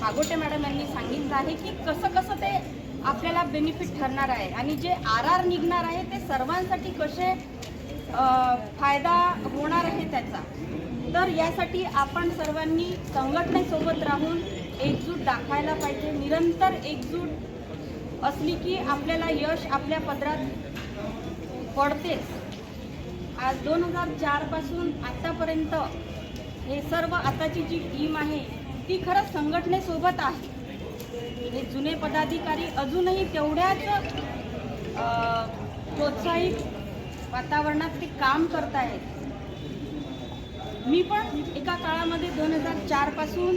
आगोटे madam यांनी सांगितलं आहे की कसं कसं ते आपल्याला बेनिफिट ठरणार आहे आणि जे आर आर निघणार आहे ते सर्वांसाठी कसे फायदा होणार आहे त्याचा. तर यासाठी आपण सर्वांनी संघटनेसोबत राहून एकजूट दाखवायला पाहिजे. निरंतर एकजूट असली की आपल्याला यश आपल्या पदरात पडतेच. आज दोन हजार चारपासून आत्तापर्यंत हे सर्व आताची जी टीम आहे ती खरंच संघटनेसोबत आहे. हे जुने पदाधिकारी अजूनही तेवढ्याच प्रोत्साहित वातावरणात ते काम करत आहेत मी पण एका काळामध्ये दोन हजार चारपासून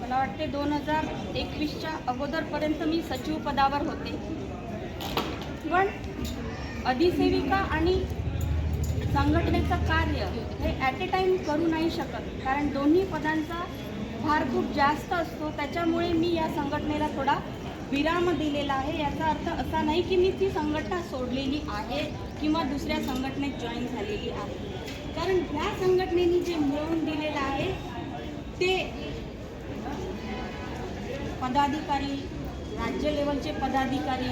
मला वाटते दोन हजार एकवीसच्या अगोदरपर्यंत मी सचिव पदावर होते. पण अधिसेविका आणि संघटनेचं कार्य हे ॲट ए टाईम करू नाही शकत. कारण दोन्ही पदांचा भार खूप जास्त असतो त्याच्यामुळे मी या संघटनेला थोडा विराम दिलेला आहे. याचा अर्थ असा नाही की मी ती संघटना सोडलेली आहे किंवा दुसऱ्या संघटनेत जॉईन झालेली आहे. कारण ह्या संघटनेने जे मिळवून दिलेलं आहे ते पदाधिकारी राज्य लेवलचे पदाधिकारी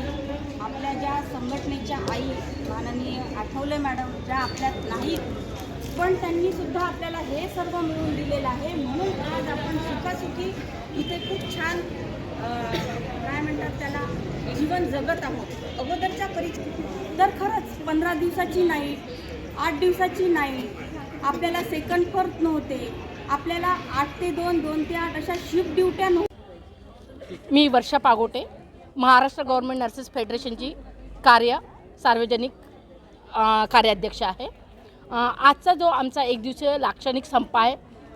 आपल्या ज्या संघटनेच्या आई माननीय आठवले मॅडम ज्या आपल्यात नाहीत पण त्यांनीसुद्धा आपल्याला हे सर्व मिळवून दिलेलं आपण इथे खूप छान काय म्हणतात त्याला जीवन जगत आहोत. अगोदरच्या परिस्थितीत तर खरंच पंधरा दिवसाची नाईट आठ दिवसाची नाईट आपल्याला सेकंड फोर्थ नव्हते. आपल्याला आठ ते दोन दोन ते आठ अशा शिफ्ट ड्युट्या नव्हत्या. मी वर्षा पागोटे महाराष्ट्र गव्हर्नमेंट नर्सेस फेडरेशनची कार्य सार्वजनिक कार्याध्यक्ष आहे. आजचा जो आमचा एक दिवसीय लाक्षणिक संप आहे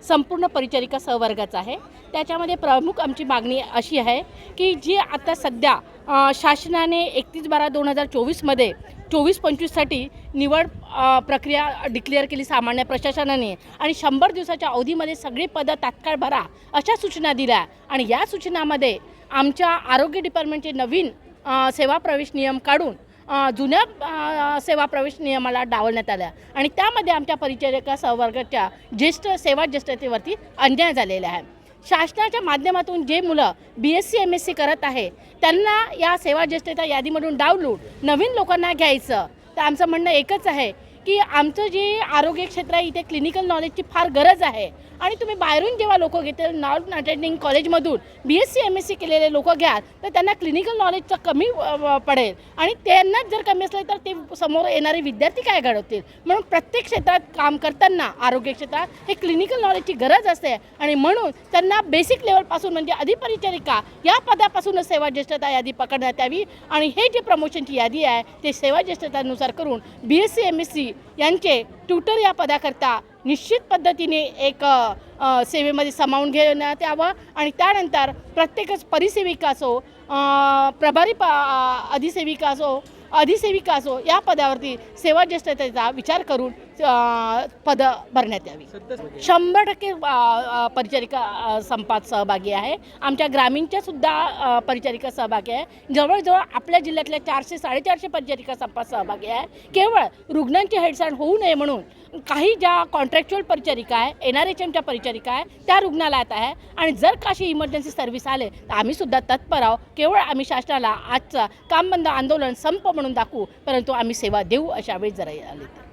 संपूर्ण परिचारिका सहवर्गाचा आहे. त्याच्यामध्ये प्रमुख आमची मागणी अशी आहे की जी आता सध्या शासनाने एकतीस बारा दोन हजार चोवीसमध्ये चोवीस पंचवीससाठी निवड प्रक्रिया डिक्लेअर केली सामान्य प्रशासनाने आणि शंभर दिवसाच्या अवधीमध्ये सगळी पदं तात्काळ भरा अशा सूचना दिल्या. आणि या सूचनामध्ये आमच्या आरोग्य डिपार्टमेंटचे नवीन सेवा प्रवेश नियम काढून जुन्या सेवा प्रवेश नियमाला डावलण्यात आल्या. आणि त्यामध्ये आमच्या परिचारिका सहवर्गाच्या ज्येष्ठ सेवा ज्येष्ठतेवरती अन्याय झालेला आहे. शासनाच्या माध्यमातून जे मुलं B S C M S C करत आहे त्यांना या सेवा ज्येष्ठता यादीमधून डावलून नवीन लोकांना घ्यायचं. तर आमचं म्हणणं एकच आहे की आमचं जे आरोग्य क्षेत्र आहे इथे क्लिनिकल नॉलेजची फार गरज आहे. आणि तुम्ही बाहेरून जेव्हा लोक घेतील नॉन अटेंडिंग कॉलेजमधून B S C M S C केलेले लोक घ्याल तर त्यांना क्लिनिकल नॉलेजचं कमी पडेल. आणि त्यांनाच जर कमी असलं तर ते समोर येणारे विद्यार्थी काय घडवतील? म्हणून प्रत्येक क्षेत्रात काम करताना आरोग्य क्षेत्रात हे क्लिनिकल नॉलेजची गरज असते. आणि म्हणून त्यांना बेसिक लेवलपासून म्हणजे अधिपरिचारिका या पदापासूनच सेवा ज्येष्ठता यादी पकडण्यात यावी. आणि हे जे प्रमोशनची यादी आहे ते सेवा ज्येष्ठतानुसार करून B S C M S C यांचे ट्युटर या पदाकरता निश्चित पद्धतीने एक सेवेमध्ये सामावून घेण्यात यावं आणि त्यानंतर प्रत्येकच परिसेविका असो प्रभारी प अधिसेविका असो अधिसेविका असो या पदावरती सेवा ज्येष्ठतेचा विचार करून पदं भरण्यात यावी शंभर टक्के परिचारिका संपात सहभागी आहे आमच्या ग्रामीणच्या सुद्धा परिचारिका सहभागी आहे जवळजवळ आपल्या जिल्ह्यातल्या चारशे साडेचारशे परिचारिका संपात सहभागी आहे केवळ रुग्णांची हेडसाण होऊ नये म्हणून काही ज्या कॉन्ट्रॅक्च्युअल परिचारिका आहे एन आर एच एमच्या परिचारिका आहे त्या रुग्णालयात आहे आणि जर काशी इमर्जन्सी सर्व्हिस आले तर आम्ही सुद्धा तत्पर आहोत केवळ आम्ही शासनाला आजचा काम बंद आंदोलन संप म्हणून दाखवू परंतु आम्ही सेवा देऊ अशा वेळी जरा आले